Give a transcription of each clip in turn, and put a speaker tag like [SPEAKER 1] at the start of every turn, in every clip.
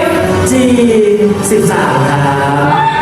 [SPEAKER 1] FG 13ครับ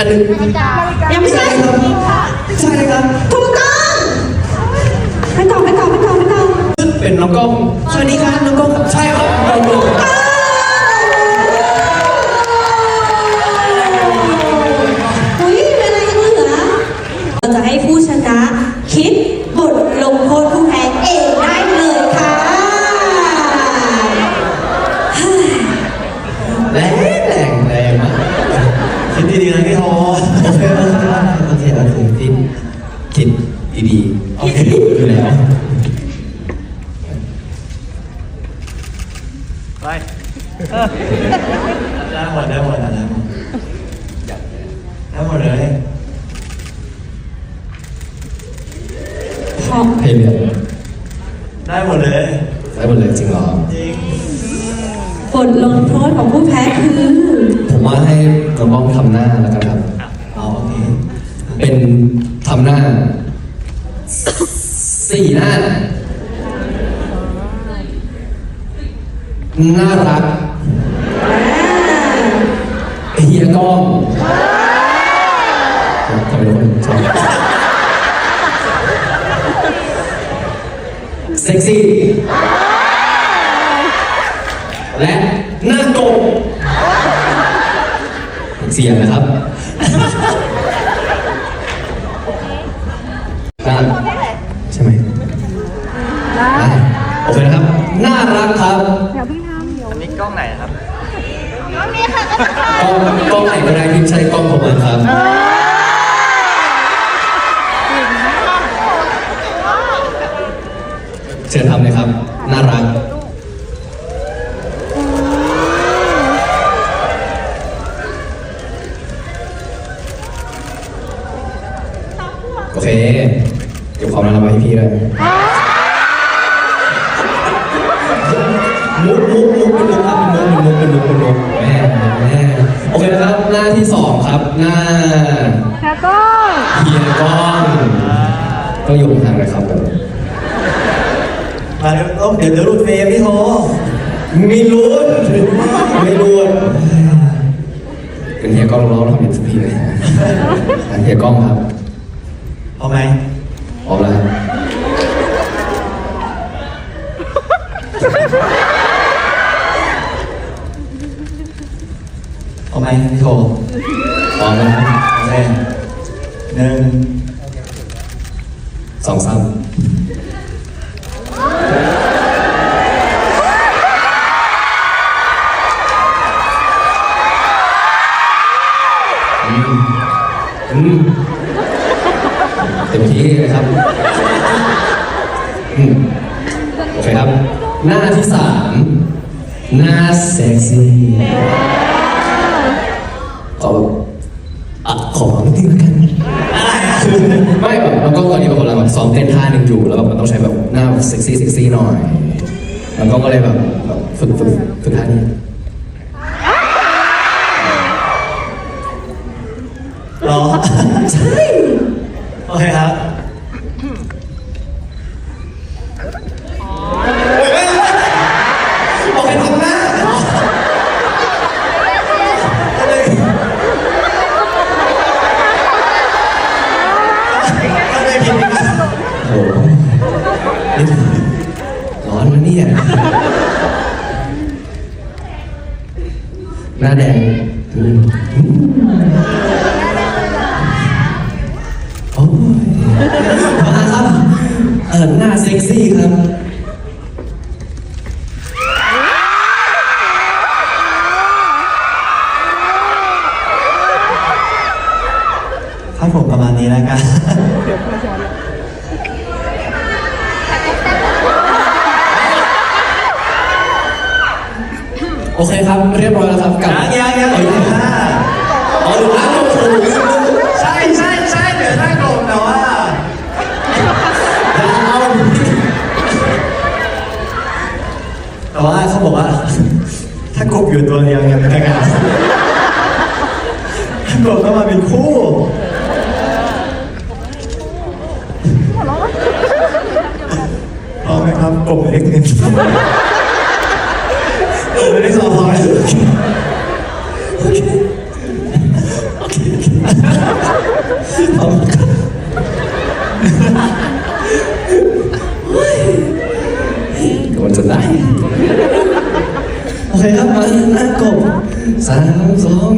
[SPEAKER 1] อันหนึงยังไม่
[SPEAKER 2] ใช่
[SPEAKER 1] ใช่ครับถูกต้อ
[SPEAKER 3] งไป
[SPEAKER 1] ต่อไป
[SPEAKER 2] ต่อ
[SPEAKER 1] ไป
[SPEAKER 2] ต่
[SPEAKER 1] อ
[SPEAKER 2] ไป
[SPEAKER 1] ต่องเป็
[SPEAKER 2] นน้องก้
[SPEAKER 1] องสวัสดี
[SPEAKER 3] ครับน้
[SPEAKER 1] องก้องใช่
[SPEAKER 2] ครับ
[SPEAKER 1] น้องก้องอุ๊ยเป็
[SPEAKER 2] น
[SPEAKER 1] อะ
[SPEAKER 2] ไรกันเนี่
[SPEAKER 1] ย
[SPEAKER 2] เห
[SPEAKER 1] เราจะให้ผู้ชนะ
[SPEAKER 2] สี่หน้า น่ารักเฮียก้องทำไมคนชอบเซ็กซี่ และหน้ากบเสียงนะครับ ก
[SPEAKER 3] ล้อง
[SPEAKER 2] กล้องไหนก็ได้พี่ชายกล้องของมันครับเชิญทำเลยครับ น่ารัก โอเค เก็บความน่ารักไว้ให้พี่
[SPEAKER 4] ด้ว
[SPEAKER 2] ย เดี๋
[SPEAKER 3] ยวเดี๋ยวรุดเฟรมพี่โท
[SPEAKER 2] มีลุ้นมีลุ้นเป็นเฮียกล้องร้องทำเป็นสปีดเลยเฮียกล้องครับ
[SPEAKER 3] พอมไหม
[SPEAKER 2] พอมแล้วพอมไหมพี่โทพอมแล้วโอเหนึ่งสองสาม เต็มที่เลยครับอืมโอเคครับ หน้าที่สามหน้าเซ็กซี่ขอแบบอะขอนิดนึงแล้วกันคือไม่แบบแล้วก็ตอนนี้แบบกำลังแบบซ้อมเต้นท่าหนึ่งอยู่แล้วแบบมันต้องใช้แบบหน้าแบบเซ็กซี่เซ็กซี่หน่อย แล้วก็ก็เลยแบบแบบฝึกฝึกฝึกท่านี้
[SPEAKER 1] ครับผ
[SPEAKER 2] ม
[SPEAKER 1] ประมาณนี้แล้วกัน
[SPEAKER 2] โอเคครับ เรียบร้อยแล้วครับกับ
[SPEAKER 1] ยังยังยัง
[SPEAKER 2] เอา
[SPEAKER 1] อี
[SPEAKER 2] อี
[SPEAKER 1] ก
[SPEAKER 2] ก
[SPEAKER 1] ห้า
[SPEAKER 2] เอาอีกแล้วโอ้โห
[SPEAKER 1] ใช่ใช่ใช่เดี๋ยวถ้ากลมแต่ว่า
[SPEAKER 2] เอา
[SPEAKER 1] แต่ว่าเขาบอกว่า ถ้ากบอยู่ตัวเดียวยังไม่ได้กันถ้ากบต้องมาเป็นคู่ ไหมครับกบเล็กหนึ่งกบเล็กสองพอไหม
[SPEAKER 2] เอากำลังจะได้ โอเคครับมาหน้ากบสามสอง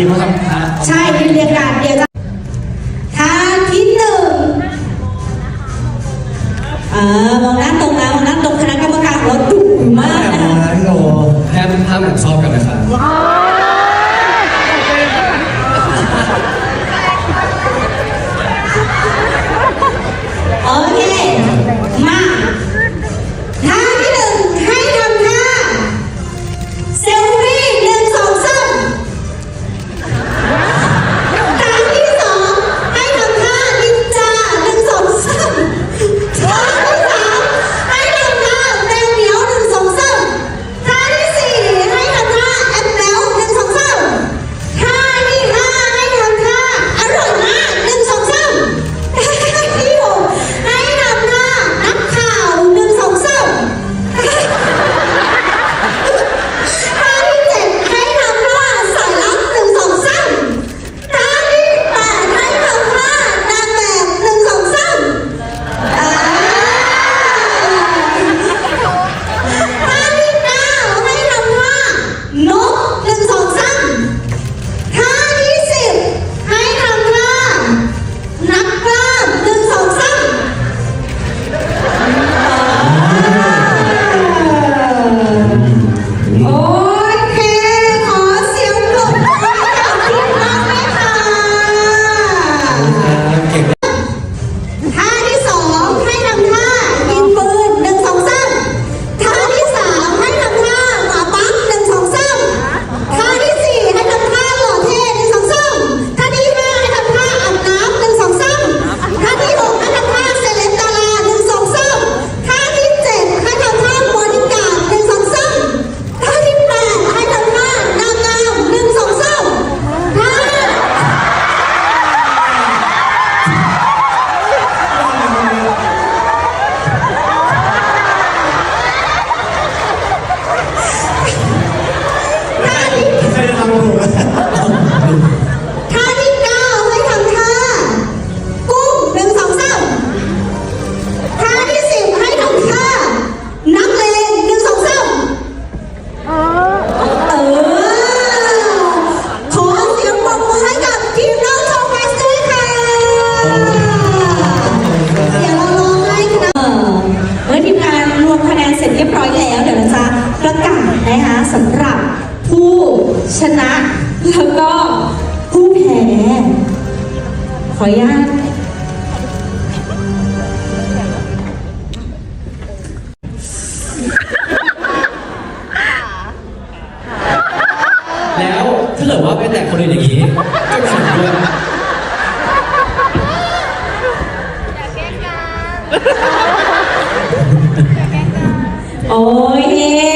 [SPEAKER 2] seguimos โอ้
[SPEAKER 1] ย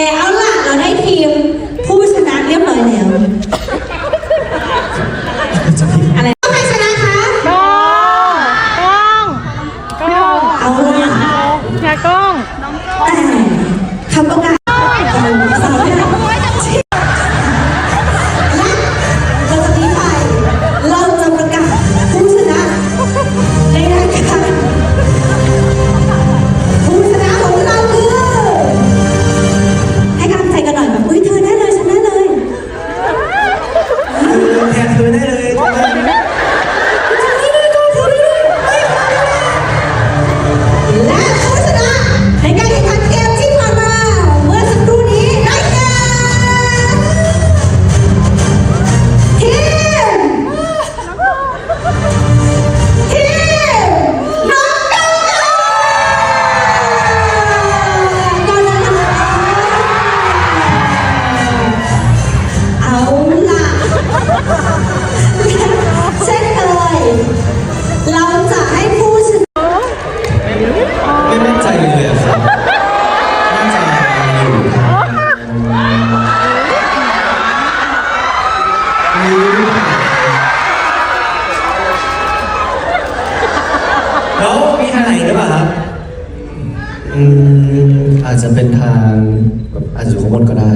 [SPEAKER 1] มน
[SPEAKER 5] ก็
[SPEAKER 2] ได้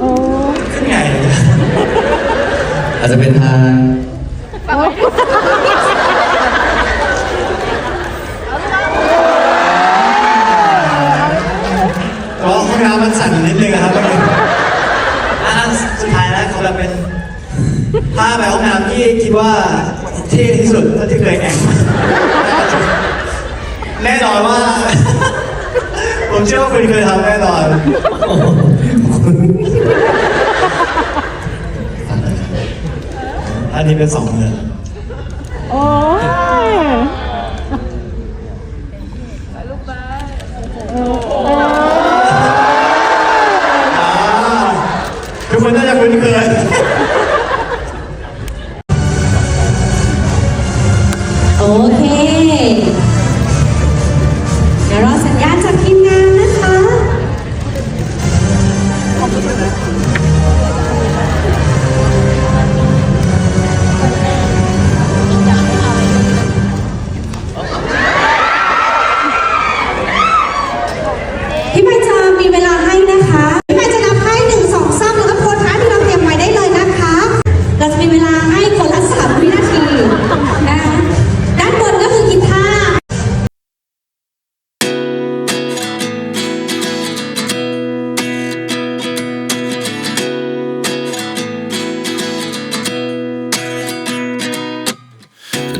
[SPEAKER 5] อ้
[SPEAKER 2] ขึ้น
[SPEAKER 5] ไงอาจ
[SPEAKER 1] จะเป็น
[SPEAKER 2] ทา
[SPEAKER 1] ง 我大家回去看
[SPEAKER 6] 看。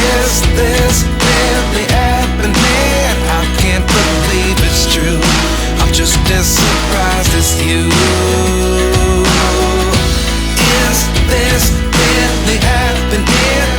[SPEAKER 6] Is this really happening? I can't believe it's true. I'm just as surprised as you. Is this really happening?